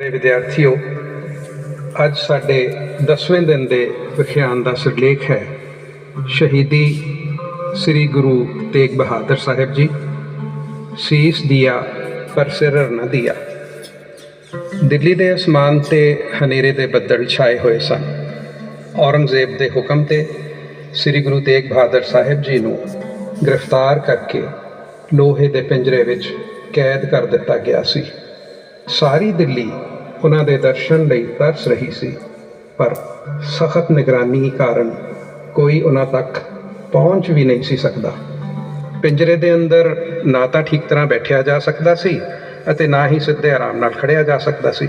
ਮੇਰੇ ਵਿਦਿਆਰਥੀਓ, ਅੱਜ ਸਾਡੇ 10ਵੇਂ ਦਿਨ ਦੇ ਵਿਖਿਆਨ ਦਾ ਸਿਰਲੇਖ ਹੈ। ਸ਼ਹੀਦੀ ਸ੍ਰੀ ਗੁਰੂ ਤੇਗ ਬਹਾਦਰ ਸਾਹਿਬ ਜੀ, ਸੀਸ ਦਿਆ ਪਰ ਸਿਰ ਨ ਦਿਆ। ਦਿੱਲੀ ਦੇ ਅਸਮਾਨ ਤੇ ਹਨੇਰੇ ਦੇ ਬੱਦਲ ਛਾਏ ਹੋਏ ਸਨ। ਔਰੰਗਜ਼ੇਬ ਦੇ ਹੁਕਮ ਤੇ ਸ੍ਰੀ ਗੁਰੂ ਤੇਗ ਬਹਾਦਰ ਸਾਹਿਬ ਜੀ ਨੂੰ ਗ੍ਰਿਫਤਾਰ ਕਰਕੇ ਲੋਹੇ ਦੇ ਪਿੰਜਰੇ ਵਿੱਚ ਕੈਦ ਕਰ ਦਿੱਤਾ ਗਿਆ ਸੀ। ਸਾਰੀ ਦਿੱਲੀ ਉਹਨਾਂ ਦੇ ਦਰਸ਼ਨ ਲਈ ਤਰਸ ਰਹੀ ਸੀ, ਪਰ ਸਖਤ ਨਿਗਰਾਨੀ ਕਾਰਨ ਕੋਈ ਉਹਨਾਂ ਤੱਕ ਪਹੁੰਚ ਵੀ ਨਹੀਂ ਸੀ ਸਕਦਾ। ਪਿੰਜਰੇ ਦੇ ਅੰਦਰ ਨਾ ਤਾਂ ਠੀਕ ਤਰ੍ਹਾਂ ਬੈਠਿਆ ਜਾ ਸਕਦਾ ਸੀ ਅਤੇ ਨਾ ਹੀ ਸਿੱਧੇ ਆਰਾਮ ਨਾਲ ਖੜਿਆ ਜਾ ਸਕਦਾ ਸੀ।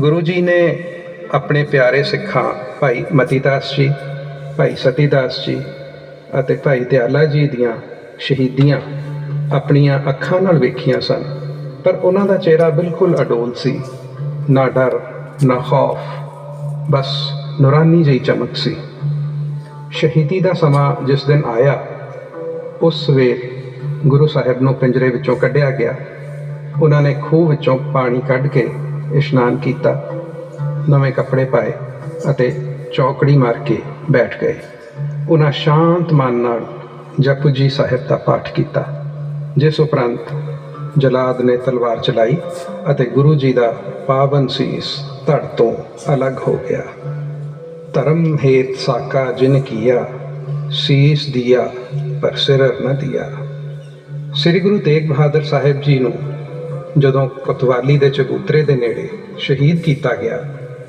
ਗੁਰੂ ਜੀ ਨੇ ਆਪਣੇ ਪਿਆਰੇ ਸਿੱਖਾਂ, ਭਾਈ ਮਤੀਦਾਸ ਜੀ, ਭਾਈ ਸਤੀਦਾਸ ਜੀ ਅਤੇ ਭਾਈ ਦਿਆਲਾ ਜੀ ਦੀਆਂ ਸ਼ਹੀਦੀਆਂ ਆਪਣੀਆਂ ਅੱਖਾਂ ਨਾਲ ਵੇਖੀਆਂ ਸਨ। ਪਰ ਉਹਨਾਂ ਦਾ ਚਿਹਰਾ ਬਿਲਕੁਲ ਅਡੋਲ ਸੀ। ਨਾ ਡਰ, ਨਾ ਖੌਫ। ਬਸ ਨੂਰਾਨੀ ਜਿਹੀ ਚਮਕ ਸੀ। ਸ਼ਹੀਦੀ ਦਾ ਸਮਾਂ ਜਿਸ ਦਿਨ ਆਇਆ, ਉਸ ਸਵੇਰ ਗੁਰੂ ਸਾਹਿਬ ਨੂੰ ਪਿੰਜਰੇ ਵਿੱਚੋਂ ਕੱਢਿਆ ਗਿਆ। ਉਹਨਾਂ ਨੇ ਖੂਹ ਵਿੱਚੋਂ ਪਾਣੀ ਕੱਢ ਕੇ ਇਸ਼ਨਾਨ ਕੀਤਾ। ਨਵੇਂ ਕੱਪੜੇ ਪਾਏ ਅਤੇ ਚੌਕੜੀ ਮਾਰ ਕੇ ਬੈਠ ਗਏ। ਉਹਨਾਂ ਸ਼ਾਂਤ ਮਨ ਨਾਲ ਜਪੁ ਜੀ ਸਾਹਿਬ ਦਾ ਪਾਠ ਕੀਤਾ, ਜਿਸ ਉਪਰੰਤ ਜਲਾਦ ਨੇ ਤਲਵਾਰ ਚਲਾਈ ਅਤੇ ਗੁਰੂ ਜੀ ਦਾ ਪਾਵਨ ਸੀਸ ਧੜ ਤੋਂ ਅਲੱਗ ਹੋ ਗਿਆ। ਧਰਮ ਹੇਤ ਸਾਕਾ ਜਿਨ ਕੀਆ, ਸੀਸ ਦਿਆ, ਪਰ ਸਿਰ ਨਾ ਦਿਆ। ਸ੍ਰੀ ਗੁਰੂ ਤੇਗ ਬਹਾਦਰ ਸਾਹਿਬ ਜੀ ਨੂੰ ਜਦੋਂ ਕੋਤਵਾਲੀ ਦੇ ਚਬੂਤਰੇ ਦੇ ਨੇੜੇ ਸ਼ਹੀਦ ਕੀਤਾ ਗਿਆ,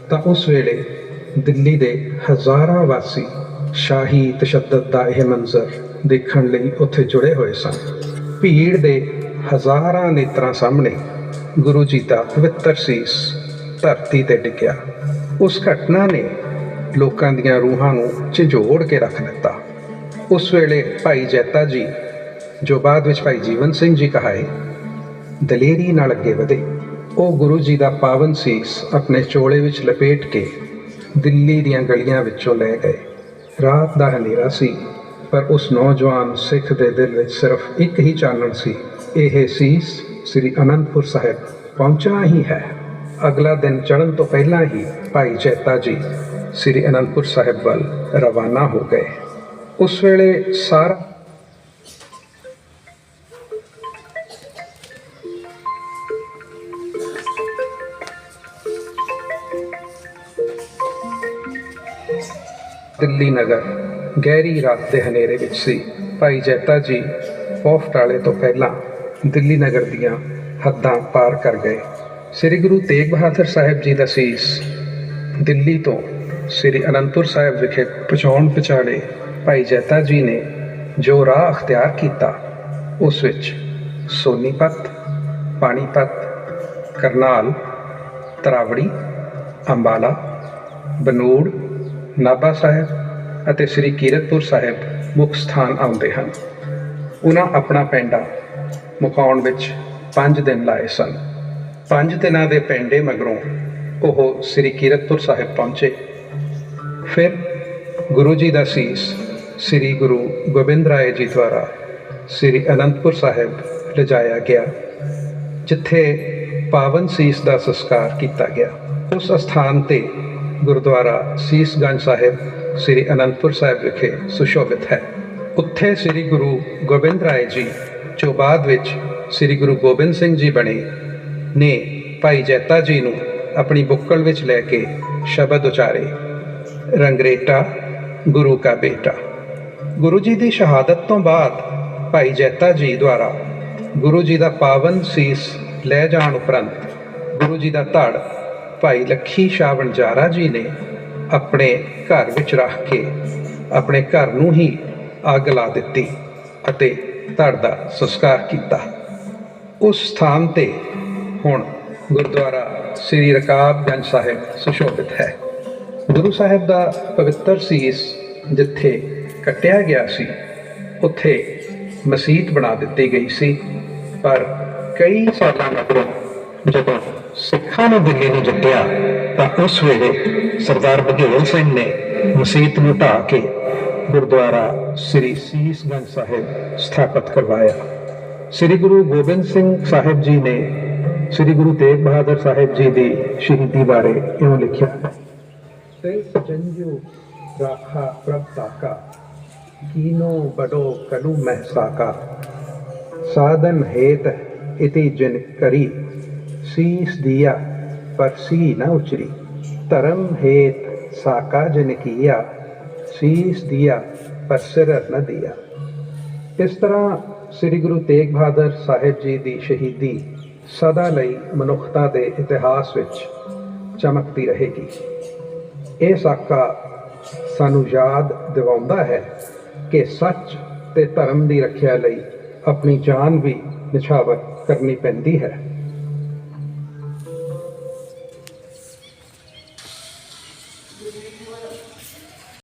ਤਾਂ ਉਸ ਵੇਲੇ ਦਿੱਲੀ ਦੇ ਹਜ਼ਾਰਾਂ ਵਾਸੀ ਸ਼ਾਹੀ ਤਸ਼ੱਦਦ ਦਾ ਇਹ ਮੰਜ਼ਰ ਦੇਖਣ ਲਈ ਉੱਥੇ ਜੁੜੇ ਹੋਏ ਸਨ। ਭੀੜ ਦੇ ਹਜ਼ਾਰਾਂ ਨੇਤਰਾਂ ਸਾਹਮਣੇ ਗੁਰੂ ਜੀ ਦਾ ਪਵਿੱਤਰ ਸੀਸ ਧਰਤੀ ਤੇ ਡਿੱਗਿਆ। ਉਸ ਘਟਨਾ ਨੇ ਲੋਕਾਂ ਦੀਆਂ ਰੂਹਾਂ ਨੂੰ ਝੰਜੋੜ ਕੇ ਰੱਖ ਦਿੱਤਾ। ਉਸ ਵੇਲੇ ਭਾਈ ਜੈਤਾ ਜੀ, ਜੋ ਬਾਅਦ ਵਿੱਚ ਭਾਈ ਜੀਵਨ ਸਿੰਘ ਜੀ ਕਹਾਏ, ਦਲੇਰੀ ਨਾਲ ਅੱਗੇ ਵਧੇ। ਉਹ ਗੁਰੂ ਜੀ ਦਾ ਪਾਵਨ ਸੀਸ ਆਪਣੇ ਚੋਲੇ ਵਿੱਚ ਲਪੇਟ ਕੇ ਦਿੱਲੀ ਦੀਆਂ ਗਲੀਆਂ ਵਿੱਚੋਂ ਲੈ ਗਏ। ਰਾਤ ਦਾ ਹਨੇਰਾ ਸੀ। ਪਰ ਉਸ ਨੌਜਵਾਨ ਸਿੱਖ ਦੇ ਦਿਲ ਵਿੱਚ ਸਿਰਫ ਇੱਕ ਹੀ ਚਾਨਣ ਸੀ। ਇਹ ਸੀਸ ਸ੍ਰੀ ਅਨੰਦਪੁਰ ਸਾਹਿਬ ਪਹੁੰਚਣਾ ਹੀ ਹੈ। ਅਗਲਾ ਦਿਨ ਚੜ੍ਹਨ ਤੋਂ ਪਹਿਲਾਂ ਹੀ ਭਾਈ ਚੇਤਾ ਜੀ ਸ੍ਰੀ ਅਨੰਦਪੁਰ ਸਾਹਿਬ ਵੱਲ ਰਵਾਨਾ ਹੋ ਗਏ। ਉਸ ਵੇਲੇ ਸਾਰਾ ਦਿੱਲੀ ਨਗਰ ਗਹਿਰੀ ਰਾਤ ਦੇ ਹਨੇਰੇ ਵਿੱਚ ਸੀ। ਭਾਈ ਜੈਤਾ ਜੀ ਪੋਫਟਾਲੇ ਤੋਂ ਪਹਿਲਾਂ ਦਿੱਲੀ ਨਗਰ ਦੀਆਂ ਹੱਦਾਂ ਪਾਰ ਕਰ ਗਏ। ਸ੍ਰੀ ਗੁਰੂ ਤੇਗ ਬਹਾਦਰ ਸਾਹਿਬ ਜੀ ਦਾ ਸੀਸ ਦਿੱਲੀ ਤੋਂ ਸ੍ਰੀ ਅਨੰਦਪੁਰ ਸਾਹਿਬ ਵਿਖੇ ਪਹੁੰਚਾਉਣ ਪਛਾੜੇ ਭਾਈ ਜੈਤਾ ਜੀ ਨੇ ਜੋ ਰਾਹ ਅਖਤਿਆਰ ਕੀਤਾ, ਉਸ ਵਿੱਚ ਸੋਨੀਪਤ ਪਾਣੀਪਤ ਕਰਨਾਲ, ਤਰਾਵੜੀ, ਅੰਬਾਲਾ, ਬਨੂੜ, ਨਾਭਾ ਸਾਹਿਬ ਅਤੇ ਸ੍ਰੀ ਕੀਰਤਪੁਰ ਸਾਹਿਬ ਮੁੱਖ ਸਥਾਨ ਆਉਂਦੇ ਹਨ। ਉਹਨਾਂ ਆਪਣਾ ਪੈਂਡਾ ਮੁਕਾਉਣ ਵਿੱਚ 5 ਦਿਨ ਲਾਏ ਸਨ। 5 ਦਿਨਾਂ ਦੇ ਪੈਂਡੇ ਮਗਰੋਂ ਉਹ ਸ੍ਰੀ ਕੀਰਤਪੁਰ ਸਾਹਿਬ ਪਹੁੰਚੇ। ਫਿਰ ਗੁਰੂ ਜੀ ਦਾ ਸੀਸ ਸ੍ਰੀ ਗੁਰੂ ਗੋਬਿੰਦ ਰਾਏ ਜੀ ਦੁਆਰਾ ਸ੍ਰੀ ਅਨੰਦਪੁਰ ਸਾਹਿਬ ਲਿਜਾਇਆ ਗਿਆ, ਜਿੱਥੇ ਪਾਵਨ ਸੀਸ ਦਾ ਸੰਸਕਾਰ ਕੀਤਾ ਗਿਆ। ਉਸ ਸਥਾਨ ਤੇ ਗੁਰਦੁਆਰਾ ਸੀਸਗੰਜ ਸਾਹਿਬ ਸ੍ਰੀ ਅਨੰਦਪੁਰ ਸਾਹਿਬ ਵਿਖੇ ਸੁਸ਼ੋਭਿਤ ਹੈ। ਉੱਥੇ ਸ੍ਰੀ ਗੁਰੂ ਗੋਬਿੰਦ ਰਾਏ ਜੀ, ਜੋ ਬਾਅਦ ਵਿੱਚ ਸ੍ਰੀ ਗੁਰੂ ਗੋਬਿੰਦ ਸਿੰਘ ਜੀ ਬਣੇ, ਨੇ ਭਾਈ ਜੈਤਾ ਜੀ ਨੂੰ ਆਪਣੀ ਬੁੱਕਲ ਵਿੱਚ ਲੈ ਕੇ ਸ਼ਬਦ ਉਚਾਰੇ। ਰੰਗਰੇਟਾ, ਗੁਰੂ ਕਾ ਬੇਟਾ। ਗੁਰੂ ਜੀ ਦੀ ਸ਼ਹਾਦਤ ਤੋਂ ਬਾਅਦ ਭਾਈ ਜੈਤਾ ਜੀ ਦੁਆਰਾ ਗੁਰੂ ਜੀ ਦਾ ਪਾਵਨ ਸੀਸ ਲੈ ਜਾਣ ਉਪਰੰਤ ਗੁਰੂ ਜੀ ਦਾ ਧੜ ਭਾਈ ਲੱਖੀ ਸ਼ਾਹ ਵਣਜਾਰਾ ਜੀ ਨੇ ਆਪਣੇ ਘਰ ਵਿੱਚ ਰੱਖ ਕੇ ਆਪਣੇ ਘਰ ਨੂੰ ਹੀ ਅੱਗ ਲਾ ਦਿੱਤੀ ਅਤੇ ਧੜ ਦਾ ਸੰਸਕਾਰ ਕੀਤਾ। ਉਸ ਸਥਾਨ ਤੇ ਹੁਣ ਗੁਰਦੁਆਰਾ ਸ੍ਰੀ ਰਕਾਬਗੰਜ ਸਾਹਿਬ ਸੁਸ਼ੋਭਿਤ ਹੈ। ਗੁਰੂ ਸਾਹਿਬ ਦਾ ਪਵਿੱਤਰ ਸੀਸ ਜਿੱਥੇ ਕੱਟਿਆ ਗਿਆ ਸੀ, ਉੱਥੇ ਮਸਜਿਦ ਬਣਾ ਦਿੱਤੀ ਗਈ ਸੀ। ਪਰ ਕਈ ਸਾਲਾਂ ਮਗਰੋਂ ਜਦੋਂ ਸਿੱਖਾਂ ਨੇ ਦਿੱਲੀ ਨੂੰ ਜਿੱਤਿਆ ਤਾਂ ਉਸ ਵੇਲੇ ਸਰਦਾਰ ਬਘੇਲ ਸਿੰਘ ਨੇ ਮਸੀਤ ਨੂੰ ਢਾਹ ਕੇ ਗੁਰਦੁਆਰਾ ਸ੍ਰੀ ਸੀਸਗੰਜ ਸਾਹਿਬ ਸਥਾਪਿਤ ਕਰਵਾਇਆ। ਸ੍ਰੀ ਗੁਰੂ ਗੋਬਿੰਦ ਸਿੰਘ ਸਾਹਿਬ ਜੀ ਨੇ ਸ੍ਰੀ ਗੁਰੂ ਤੇਗ ਬਹਾਦਰ ਸਾਹਿਬ ਜੀ ਦੀ ਸ਼ਹੀਦੀ ਬਾਰੇ ਇਉਂ ਲਿਖਿਆ। ਹੈ ਜੰਜੂ ਰਾਖਾ ਪ੍ਰਭ ਤਾਕਾ ਕੀਨੋ ਬਡੋ ਕਨੂ ਮਹਿਸਾਕਾ ਸਾਧਨ ਹੇਤ ਇति ਜਿਨ ਕਰੀ ਸੀਸ ਦਿਆ, ਪਰ ਸੀ ਨਾ ਉਚਰੀ। ਧਰਮ ਹੇਤ ਸਾਕਾ ਜਿਨ ਕੀਆ, ਸੀਸ ਦਿਆ, ਪਰ ਸਿਰ ਨਾ ਦਿਆ। ਇਸ ਤਰ੍ਹਾਂ ਸ੍ਰੀ ਗੁਰੂ ਤੇਗ ਬਹਾਦਰ ਸਾਹਿਬ ਜੀ ਦੀ ਸ਼ਹੀਦੀ ਸਦਾ ਲਈ ਮਨੁੱਖਤਾ ਦੇ ਇਤਿਹਾਸ ਵਿੱਚ ਚਮਕਦੀ ਰਹੇਗੀ। ਇਹ ਸਾਕਾ ਸਾਨੂੰ ਯਾਦ ਦਿਵਾਉਂਦਾ ਹੈ ਕਿ ਸੱਚ ਤੇ ਧਰਮ ਦੀ ਰੱਖਿਆ ਲਈ ਆਪਣੀ ਜਾਨ ਵੀ ਨਿਛਾਵਰ ਕਰਨੀ ਪੈਂਦੀ ਹੈ।